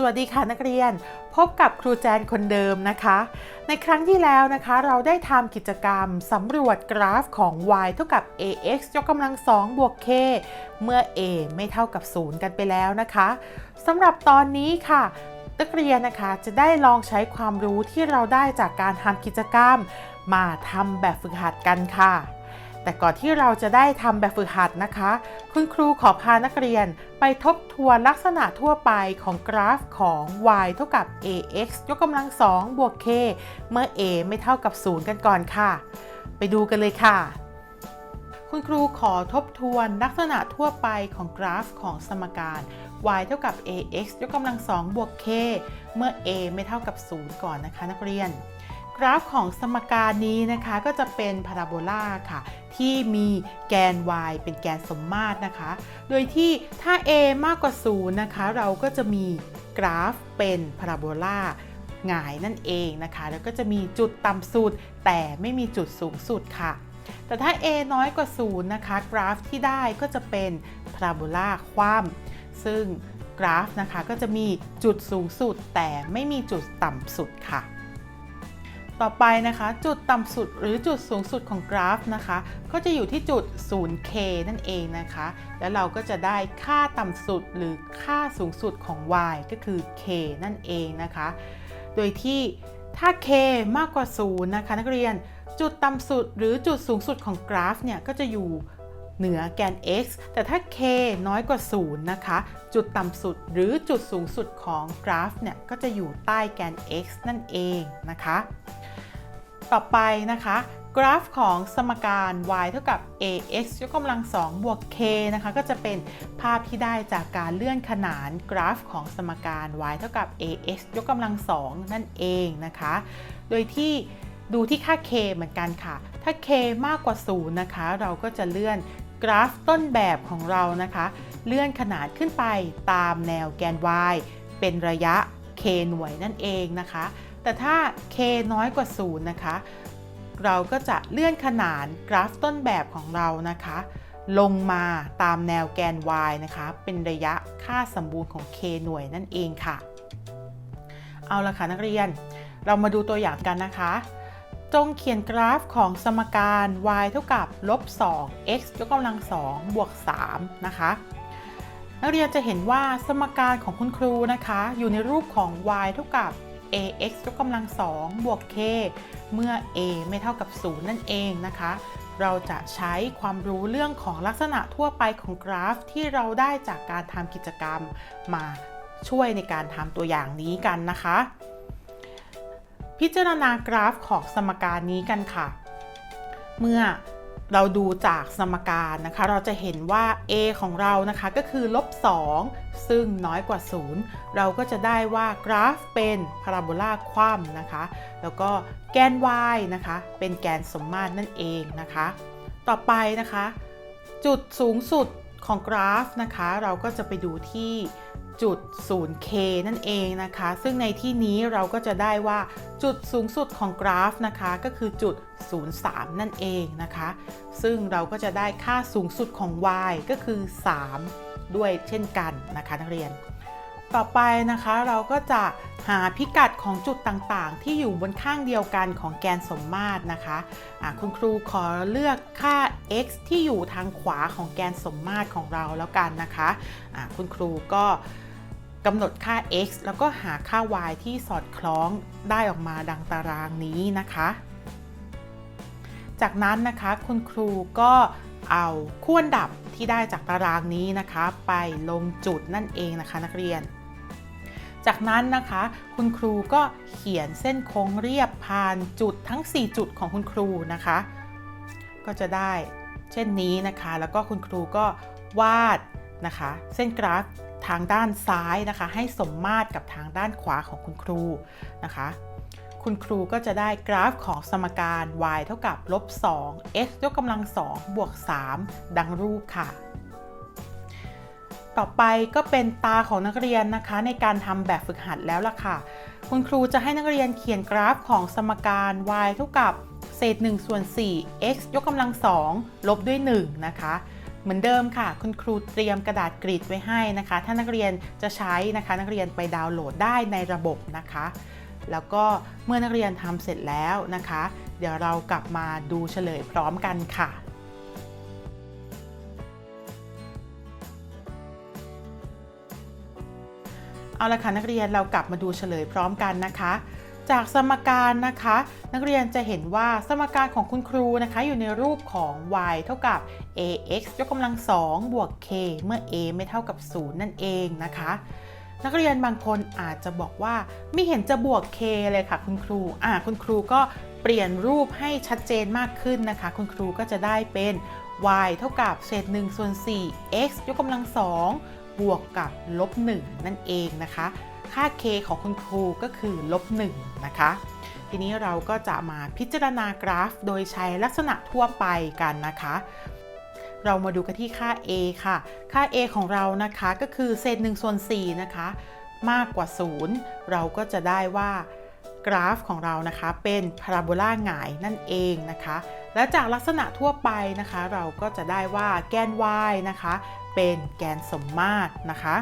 สวัสดีค่ะนักเรียน พบกับครูแจนคนเดิมนะคะ ในครั้งที่แล้วนะคะ เราได้ทำกิจกรรมสำรวจกราฟของ y เท่ากับ ax ยกกำลัง2บวก k เมื่อ a ไม่เท่ากับ 0 กันไปแล้วนะคะสำหรับตอนนี้ค่ะนักเรียนนะคะจะได้ลองใช้ความรู้ที่เราได้จากการทำกิจกรรม มาทำแบบฝึกหัดกันค่ะ แต่ก่อนที่เราจะได้ทำแบบฝึกหัดนะคะ คุณครูขอพานักเรียนไปทบทวนลักษณะทั่วไปของกราฟของ y เท่ากับ ax ยกกำลัง2บวก k เมื่อ a ไม่เท่ากับ 0 กันก่อนค่ะ ไปดูกันเลยค่ะ คุณครูขอทบทวนลักษณะทั่วไปของกราฟของสมการ y เท่ากับ ax ยกกำลัง2บวก k เมื่อ a ไม่เท่ากับ 0 ก่อนนะคะ นักเรียน กราฟของสมการนี้นะคะก็จะเป็นพาราโบลาค่ะ ที่มีแกน y เป็นแกนสมมาตรนะคะ โดยที่ถ้า a มากกว่า 0 นะคะ เราก็จะมีกราฟเป็นพาราโบลาหงายนั่นเองนะคะ แล้วก็จะมีจุดต่ำสุด แต่ไม่มีจุดสูงสุดค่ะ แต่ถ้า a น้อยกว่า 0 นะคะ กราฟที่ได้ก็จะเป็นพาราโบลาคว่ำซึ่งกราฟนะคะก็จะมีจุดสูงสุดแต่ไม่มีจุดต่ำสุดค่ะ ต่อไปนะคะ จุดต่ำสุดหรือจุดสูงสุดของกราฟนะคะ ก็จะอยู่ที่จุด 0k นั่นเองนะคะ แล้วเราก็จะได้ค่าต่ำสุดหรือค่าสูงสุดของ y ก็คือ k นั่นเองนะคะ โดยที่ถ้า k มากกว่า 0 นะคะ นักเรียนจุดต่ำสุดหรือจุดสูงสุดของกราฟเนี่ยก็จะอยู่เหนือแกน x แต่ถ้า k น้อยกว่า 0 นะคะ จุดต่ำสุดหรือจุดสูงสุดของกราฟเนี่ยก็จะอยู่ใต้แกน x นั่นเองนะคะ ต่อไปนะคะ กราฟของสมการ y เท่ากับ ax ยกกำลัง2บวก k นะคะก็จะเป็นภาพที่ได้จากการเลื่อนขนานกราฟของสมการ y เท่ากับ ax ยกกำลัง2นั่นเองนะคะ โดยที่ดูที่ค่า k เหมือนกันค่ะ ถ้า k มากกว่า 0 นะคะ เราก็จะเลื่อนกราฟต้นแบบของเรานะคะ เลื่อนขนานขึ้นไปตามแนวแกน y เป็นระยะ k หน่วยนั่นเองนะคะ แต่ถ้า k น้อยกว่า 0 นะคะ เราก็จะเลื่อนขนานกราฟต้นแบบของเรานะคะ ลงมาตามแนวแกน y นะคะ เป็นระยะค่าสมบูรณ์ของ k หน่วยนั่นเองค่ะ เอาละค่ะนักเรียน เรามาดูตัวอย่างกันนะคะ จงเขียนกราฟของสมการ y เท่ากับลบ2 x ยกกำลัง2บวก3นะคะนักเรียนจะเห็นว่าสมการของคุณครูนะคะ อยู่ในรูปของ y เท่ากับ ax ยกกำลัง2บวก k เมื่อ a ไม่เท่ากับ 0 นั่นเองนะคะ เราจะใช้ความรู้เรื่องของลักษณะทั่วไปของกราฟที่เราได้จากการทำกิจกรรมมาช่วยในการทำตัวอย่างนี้กันนะคะ พิจารณากราฟของสมการนี้กันค่ะ เมื่อ เราดูจากสมการนะคะ เราจะเห็นว่า a ของเรานะคะก็คือลบ 2 ซึ่งน้อยกว่า 0 เราก็จะได้ว่ากราฟเป็นพาราโบลาคว่ำนะคะ แล้วก็แกน y นะคะ เป็นแกนสมมาตรนั่นเองนะคะ ต่อไปนะคะ จุดสูงสุด ของกราฟนะคะเราก็จะไปดูที่จุด 0k นั่นเองนะคะ ซึ่งในที่นี้เราก็จะได้ว่าจุดสูงสุดของกราฟนะคะ ก็คือจุด 03 นั่นเองนะคะ ซึ่งเราก็จะได้ค่าสูงสุดของ y ก็คือ 3 ด้วยเช่นกันนะคะนักเรียน ต่อไปนะคะเราก็จะหาพิกัดของจุดต่างๆ ที่อยู่บนข้างเดียวกันของแกนสมมาตรนะคะะคุณครูขอเลือกค่า x ที่อยู่ทางขวาของแกนสมมาตรของเราแล้วกันนะคะะคุณครูก็กำหนดค่า x แล้วก็หาค่า y ที่สอดคล้องได้ออกมาดังตารางนี้นะคะ จากนั้นนะคะคุณครูก็เอาขั้วดับที่ได้จากตารางนี้นะคะ ไปลงจุดนั่นเองนะคะนักเรียน จากนั้นนะคะคุณครูก็เขียนเส้นโค้งเรียบผ่านจุดทั้ง 4 จุดของคุณครูนะคะ ก็จะได้เช่นนี้นะคะ แล้วก็คุณครูก็วาดนะคะ เส้นกราฟทางด้านซ้ายนะคะ ให้สมมาตรกับทางด้านขวาของคุณครูนะคะ คุณครูก็จะได้กราฟของสมการ y เท่ากับลบ2 x ยกกำลัง2บวก3ดังรูปค่ะ ต่อไปก็เป็นตาของนักเรียนนะคะ ในการทำแบบฝึกหัดแล้วล่ะค่ะ คุณครูจะให้นักเรียนเขียนกราฟของสมการ y เท่ากับเศษ1ส่วน4 x ยกกำลัง2ลบด้วย 1 นะคะ เหมือนเดิมค่ะ คุณครูเตรียมกระดาษกรีดไว้ให้นะคะ ถ้านักเรียนจะใช้นะคะ นักเรียนไปดาวน์โหลดได้ในระบบนะคะ แล้วก็เมื่อนักเรียนทำเสร็จแล้วนะคะ เดี๋ยวเรากลับมาดูเฉลยพร้อมกันค่ะ เอาละค่ะนักเรียนเรากลับมาดูเฉลยพร้อมกันนะคะ จากสมการนะคะ นักเรียนจะเห็นว่าสมการของคุณครูนะคะ อยู่ในรูปของ y เท่ากับ ax ยกกำลัง2บวก k เมื่อ a ไม่เท่ากับ 0 นั่นเองนะคะนักเรียนบางคนอาจจะบอกว่าไม่เห็นจะบวก k เลยค่ะคุณครู อ่าคุณครูก็เปลี่ยนรูปให้ชัดเจนมากขึ้นนะคะ คุณครูก็จะได้เป็น y เท่ากับเศษ1ส่วน4 x ยกกำลัง2 บวกกับลบ1นั่นเองนะคะ ค่า k ของคุณครูก็คือลบ1นะคะ ทีนี้เราก็จะมาพิจารณากราฟ โดยใช้ลักษณะทั่วไปกันนะคะ เรามาดูกันที่ค่า a ค่ะ ค่า a ของเรานะคะก็คือเศษ1ส่วน4นะคะ มากกว่า 0 เราก็จะได้ว่ากราฟของเรานะคะเป็นพาราโบลาหงายนั่นเองนะคะ และจากลักษณะทั่วไปนะคะ เราก็จะได้ว่าแกน y นะคะ เป็นแกนสมมาตรนะคะ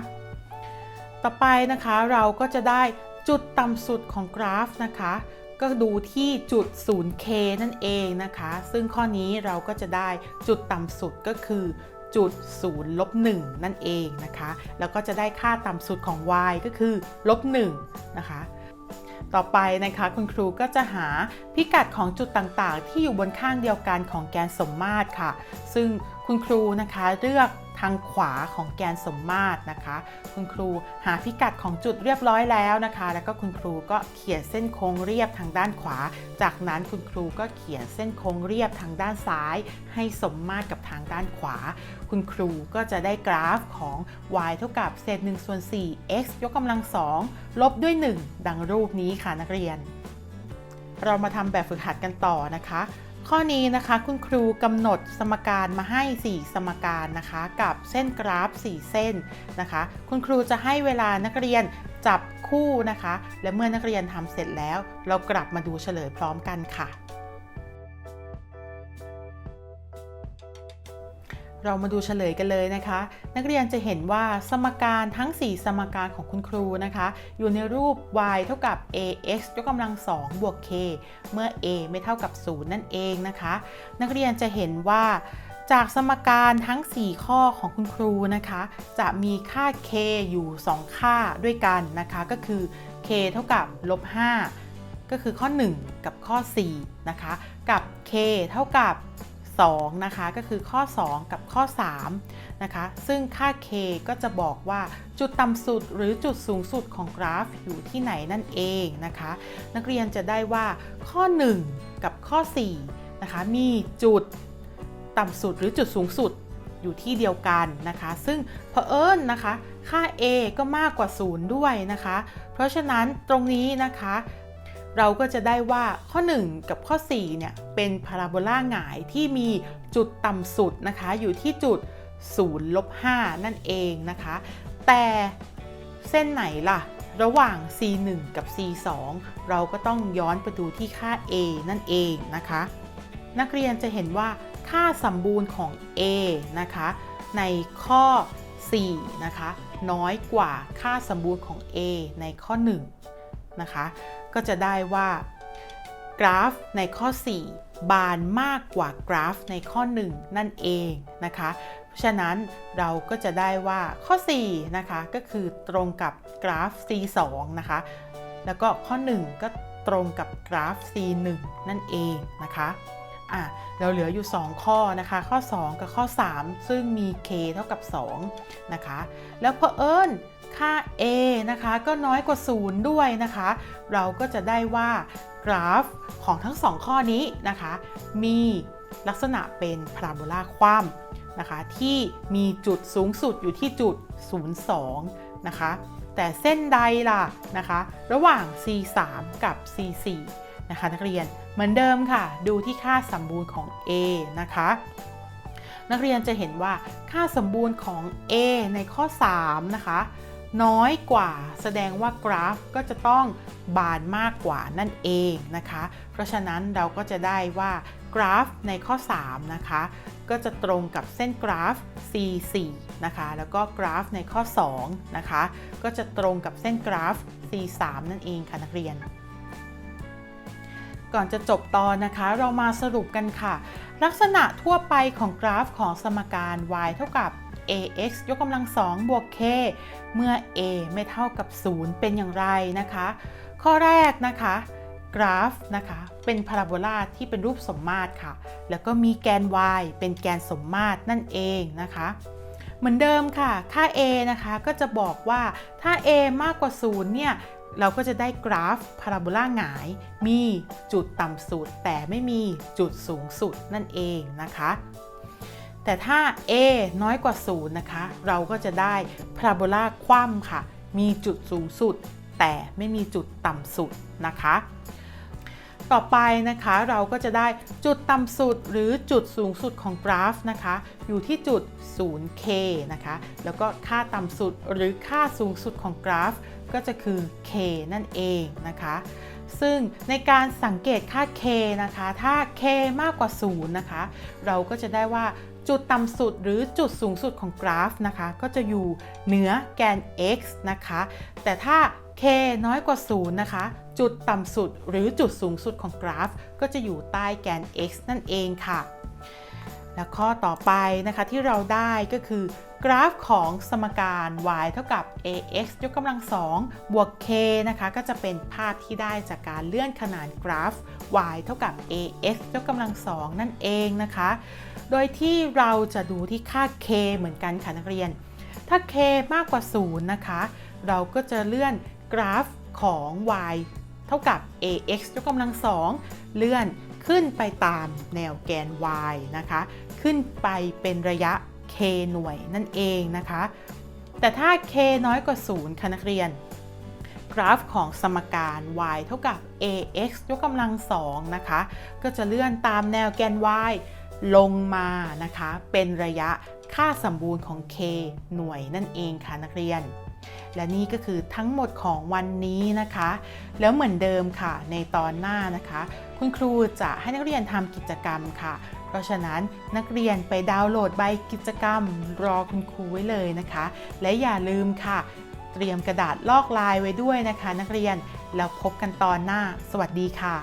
ต่อไปนะคะเราก็จะได้จุดต่ำสุดของกราฟนะคะ ก็ดูที่จุด 0k นั่นเองนะคะ ซึ่งข้อนี้เราก็จะได้จุดต่ำสุดก็คือจุด0ลบ1นั่นเองนะคะ แล้วก็จะได้ค่าต่ำสุดของ y ก็คือลบ1นะคะ ต่อไปนะคะคุณครูก็จะหาพิกัดของจุดต่างๆ ที่อยู่บนข้างเดียวกันของแกนสมมาตรค่ะ ซึ่งคุณครูนะคะเลือก ทางขวาของแกนสมมาตรนะคะ คุณครูหาพิกัดของจุดเรียบร้อยแล้วนะคะ แล้วก็คุณครูก็เขียนเส้นโค้งเรียบทางด้านขวา จากนั้นคุณครูก็เขียนเส้นโค้งเรียบทางด้านซ้าย ให้สมมาตรกับทางด้านขวา คุณครูก็จะได้กราฟของ y เท่ากับเศษ1ส่วน4 x ยกกำลัง2ลบด้วย 1 ดังรูปนี้ค่ะนักเรียน เรามาทำแบบฝึกหัดกันต่อนะคะ ข้อนี้นะคะคุณครูกำหนดสมการมาให้ 4 สมการนะคะกับเส้นกราฟ 4 เส้นนะคะ คุณครูจะให้เวลานักเรียนจับคู่นะคะ และเมื่อนักเรียนทำเสร็จแล้ว เรากลับมาดูเฉลยพร้อมกันค่ะ เรามาดูเฉลยกันเลยนะคะ นักเรียนจะเห็นว่าสมการทั้ง 4 สมการของคุณครูนะคะ อยู่ในรูป y เท่ากับ ax ยกกำลัง 2 บวก k เมื่อ a ไม่เท่ากับ 0 นั่นเองนะคะ นักเรียนจะเห็นว่าจากสมการทั้ง 4 ข้อของคุณครูนะคะ จะมีค่า k อยู่ 2 ค่าด้วยกันนะคะ ก็คือ k เท่ากับลบ5ก็คือข้อ 1 กับข้อ 4 นะคะ กับ k เท่ากับ 2นะคะก็คือข้อ 2 กับข้อ3นะคะซึ่งค่า k ก็จะบอกว่าจุดต่ำสุดหรือจุดสูงสุดของกราฟอยู่ที่ไหนนั่นเองนะคะ นักเรียนจะได้ว่าข้อ 1 กับข้อ4นะคะมีจุดต่ำสุดหรือจุดสูงสุดอยู่ที่เดียวกันนะคะ ซึ่งเผอิญนะคะ ค่า a ก็มากกว่า 0 ด้วยนะคะ เพราะฉะนั้นตรงนี้นะคะ เราก็จะได้ว่าข้อ 1 กับข้อ4เนี่ยเป็นพาราโบลาหงายที่มีจุดต่ำสุดนะคะ อยู่ที่จุด0ลบ5นั่นเองนะคะ แต่เส้นไหนล่ะ ระหว่าง c1 กับ c2 เราก็ต้องย้อนไปดูที่ค่า a นั่นเองนะคะ นักเรียนจะเห็นว่าค่าสมบูรณ์ของ a นะคะ ในข้อ 4 นะคะ น้อยกว่าค่าสมบูรณ์ของ a ในข้อ 1 นะคะ ก็จะได้ว่ากราฟในข้อ 4 บานมากกว่ากราฟในข้อ 1 นั่นเองนะคะเพราะฉะนั้นเราก็จะได้ว่าข้อ 4 นะคะ ก็คือตรงกับกราฟ C2 นะคะ แล้วก็ข้อ 1 ก็ตรงกับกราฟ C1 นั่นเองนะคะ อะเราเหลืออยู่ 2 ข้อนะคะ ข้อ 2 กับข้อ 3 ซึ่งมี k เท่ากับ 2 นะคะ แล้วเพอเอิญค่า a นะคะก็น้อยกว่า 0 ด้วยนะคะ เราก็จะได้ว่ากราฟของทั้ง 2 ข้อนี้นะคะ มีลักษณะเป็นพาราโบลาคว่ำนะคะ ที่มีจุดสูงสุดอยู่ที่จุด 02 นะคะ แต่เส้นใดล่ะนะคะ ระหว่าง C3 กับ C4 นะคะนักเรียนเหมือนเดิมค่ะ ดูที่ค่าสมบูรณ์ของ A นะคะ นักเรียนจะเห็นว่าค่าสมบูรณ์ของ A ในข้อ 3 นะคะ น้อยกว่าแสดงว่ากราฟก็จะต้องบานมากกว่านั่นเองนะคะ เพราะฉะนั้นเราก็จะได้ว่ากราฟในข้อ 3 นะคะ ก็จะตรงกับเส้นกราฟ C4 นะคะ แล้วก็กราฟในข้อ 2 นะคะ ก็จะตรงกับเส้นกราฟ C3 นั่นเองค่ะนักเรียน ก่อนจะจบตอนนะคะ เรามาสรุปกันค่ะ ลักษณะทั่วไปของกราฟของสมการ y เท่ากับ ax ยกกำลัง2บวก k เมื่อ a ไม่เท่ากับ 0 เป็นอย่างไรนะคะ ข้อแรกนะคะ กราฟนะคะ เป็นพาราโบลาที่เป็นรูปสมมาตรค่ะ แล้วก็มีแกน y เป็นแกนสมมาตรนั่นเองนะคะ เหมือนเดิมค่ะ ค่า a นะคะก็จะบอกว่าถ้า a มากกว่า 0 เนี่ย เราก็จะได้กราฟพาราโบลาหงาย มีจุดต่ำสุด แต่ไม่มีจุดสูงสุดนั่นเองนะคะ แต่ถ้า a น้อยกว่า 0 นะคะ เราก็จะได้พาราโบลาคว่ำค่ะ มีจุดสูงสุด แต่ไม่มีจุดต่ำสุดนะคะ ต่อไปนะคะเราก็จะได้จุดต่ำสุดหรือจุดสูงสุดของกราฟนะคะ อยู่ที่จุด 0k นะคะ แล้วก็ค่าต่ำสุดหรือค่าสูงสุดของกราฟ ก็จะคือ k นั่นเองนะคะ ซึ่งในการสังเกตค่า k นะคะ ถ้า k มากกว่า 0 นะคะ เราก็จะได้ว่าจุดต่ำสุดหรือจุดสูงสุดของกราฟนะคะ ก็จะอยู่เหนือแกน x นะคะ แต่ถ้า k น้อยกว่า 0 นะคะ จุดต่ำสุดหรือจุดสูงสุดของกราฟ ก็จะอยู่ใต้แกน x นั่นเองค่ะ และข้อต่อไปนะคะที่เราได้ก็คือกราฟของสมการ y เท่ากับ ax ยกกำลัง2บวก k นะคะก็จะเป็นภาพที่ได้จากการเลื่อนขนานกราฟ y เท่ากับ ax ยกกำลัง2นั่นเองนะคะ โดยที่เราจะดูที่ค่า k เหมือนกันค่ะนักเรียน ถ้า k มากกว่า 0 นะคะ เราก็จะเลื่อนกราฟของ y เท่ากับ ax ยกกำลัง2เลื่อนขึ้นไปตามแนวแกน y นะคะ ขึ้นไปเป็นระยะ k หน่วยนั่นเองนะคะ แต่ถ้า k น้อยกว่า 0ค่ะนักเรียน กราฟของสมการ y เท่ากับ ax ยกกำลัง2นะคะ ก็จะเลื่อนตามแนวแกน y ลงมานะคะ เป็นระยะค่าสมบูรณ์ของ k หน่วยนั่นเองค่ะนักเรียน และนี่ก็คือทั้งหมดของวันนี้นะคะ แล้วเหมือนเดิมค่ะ ในตอนหน้านะคะ คุณครูจะให้นักเรียนทำกิจกรรมค่ะ เพราะฉะนั้นนักเรียนไปดาวน์โหลดใบกิจกรรม รอคุณครูไว้เลยนะคะ และอย่าลืมค่ะ เตรียมกระดาษลอกลายไว้ด้วยนะคะ นักเรียนแล้วพบกันตอนหน้า สวัสดีค่ะ